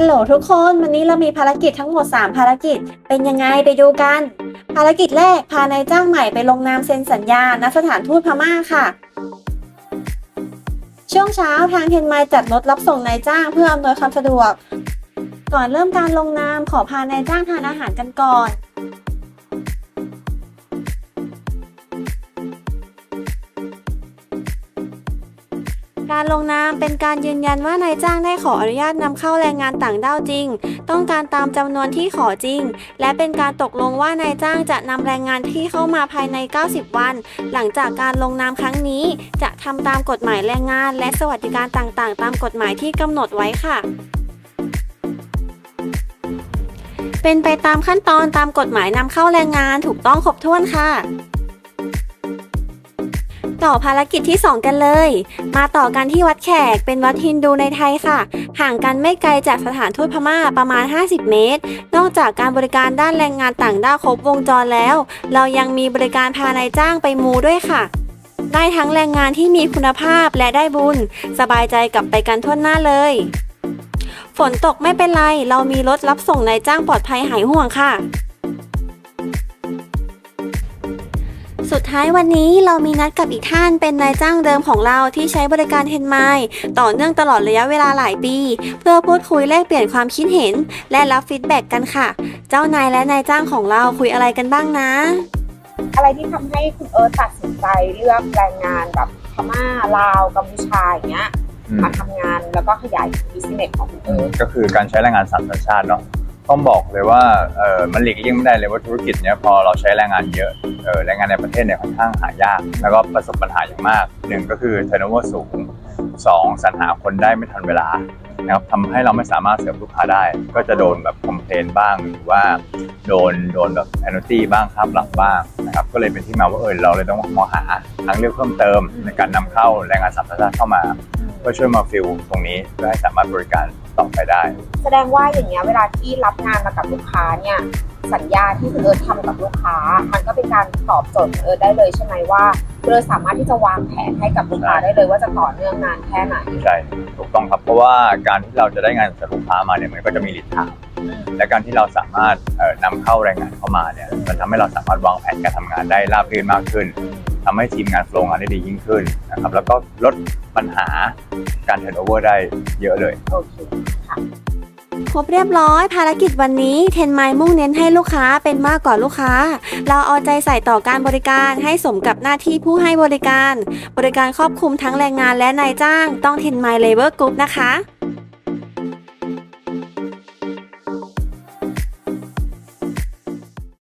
ฮัลโหลทุกคน วันนี้เรามีภารกิจทั้งหมด 3 ภารกิจ เป็นยังไงไปดูกัน ภารกิจแรกพานายจ้างใหม่ไปลงนามเซ็นสัญญาณสถานทูตพม่าค่ะ ช่วงเช้าทางเทนไมจัดรถรับส่งนายจ้างเพื่ออำนวยความสะดวก ก่อนเริ่มการลงนามขอพานายจ้างทานอาหารกันก่อน การลงนามเป็นการยืนยันว่านายจ้างได้ขออนุญาตนำเข้าแรงงานต่างด้าวจริง ต้องการตามจำนวนที่ขอจริง และเป็นการตกลงว่านายจ้างจะนำแรงงานที่เข้ามาภายใน 90 วัน หลังจากการลงนามครั้งนี้ จะทำตามกฎหมายแรงงาน และสวัสดิการต่างๆ ตามกฎหมายที่กำหนดไว้ค่ะเป็นไปตามขั้นตอนตามกฎหมายนำเข้าแรงงานถูกต้องครบถ้วนค่ะ ต่อภารกิจที่ 2 กันเลย มาต่อกันที่วัดแขกเป็นวัดฮินดูในไทยค่ะ ห่างกันไม่ไกลจากสถานทูตพม่าประมาณ 50 เมตร นอกจากการบริการด้านแรงงานต่างด้าวครบวงจรแล้ว เรายังมีบริการพานายจ้างไปมูด้วยค่ะ ได้ทั้งแรงงานที่มีคุณภาพและได้บุญ สบายใจกลับไปกันทั่วหน้าเลย ฝนตกไม่เป็นไร เรามีรถรับส่งนายจ้างปลอดภัยหายห่วงค่ะ สุดท้ายวันนี้เรามีนัดกับอีกท่านเป็นนายจ้างเดิมของเราที่ใช้บริการเฮนไมต่อเนื่องตลอดระยะเวลาหลายปี เพื่อพูดคุยแลกเปลี่ยนความคิดเห็น และรับฟีดแบ็กกันค่ะ เจ้านายและนายจ้างของเราคุยอะไรกันบ้างนะ อะไรที่ทำให้คุณเอิร์ธตัดสินใจเลือกแรงงานแบบพม่าลาวกัมพูชาอย่างเงี้ยอืมมาทำงานแล้วก็ขยายบิสเนสของคุณเอิร์ธ ก็คือการใช้แรงงานสามสัญชาติเนาะ ต้องบอกเลยว่าเออมันหลีกเลี่ยงไม่ได้เลยว่าธุรกิจเนี้ยพอเราใช้แรงงานเยอะเออแรงงานในประเทศเนี่ยค่อนข้างหายาก แล้วก็ประสบปัญหาอย่างมากหนึ่งก็คือ turnover สูงสองสรรหาคนได้ไม่ทันเวลานะครับทำให้เราไม่สามารถเสิร์ฟลูกค้าได้ ก็จะโดนแบบคอมเพลนบ้างหรือว่าโดนโดนแบบ penalty บ้างค่าปรับบ้างนะครับก็เลยเป็นที่มาว่าเออเราเลยต้องมองหาทางเลือกเพิ่มเติมในการนำเข้าแรงงานสามสัญชาติเข้ามา เพื่อช่วยมาฟิลตรงนี้เพื่อให้สามารถบริการ ต่อไปได้ แสดงว่าอย่างเงี้ยเวลาที่รับงานมากับลูกค้าเนี่ยสัญญาที่คุณเอิร์ธทำกับลูกค้า มันก็เป็นการตอบโจทย์คุณเอิร์ธได้เลยใช่ไหมว่าคุณเอิร์ธสามารถที่จะวางแผนให้กับลูกค้าได้เลยว่าจะต่อเนื่องนานแค่ไหนใช่ถูกต้องครับเพราะว่าการที่เราจะได้งานจากลูกค้ามาเนี่ยมันก็จะมีลิดทางและการที่เราสามารถเอ่อนำเข้าแรงงานเข้ามาเนี่ยมันทำให้เราสามารถวางแผนการทำงานได้ราบรื่นมากขึ้น ทำให้ทีมงานโฟล์งานได้ดียิ่งขึ้นนะครับแล้วก็ลดปัญหาการเทรนโอเวอร์ได้เยอะเลยโอเคครบเรียบร้อยภารกิจวันนี้เทนไมมุ่งเน้นให้ลูกค้าเป็นมากกว่าลูกค้า เราเอาใจใส่ต่อการบริการให้สมกับหน้าที่ผู้ให้บริการ บริการครอบคลุมทั้งแรงงานและนายจ้าง ต้องเทนไมเลเวอร์กรุ๊ปนะคะ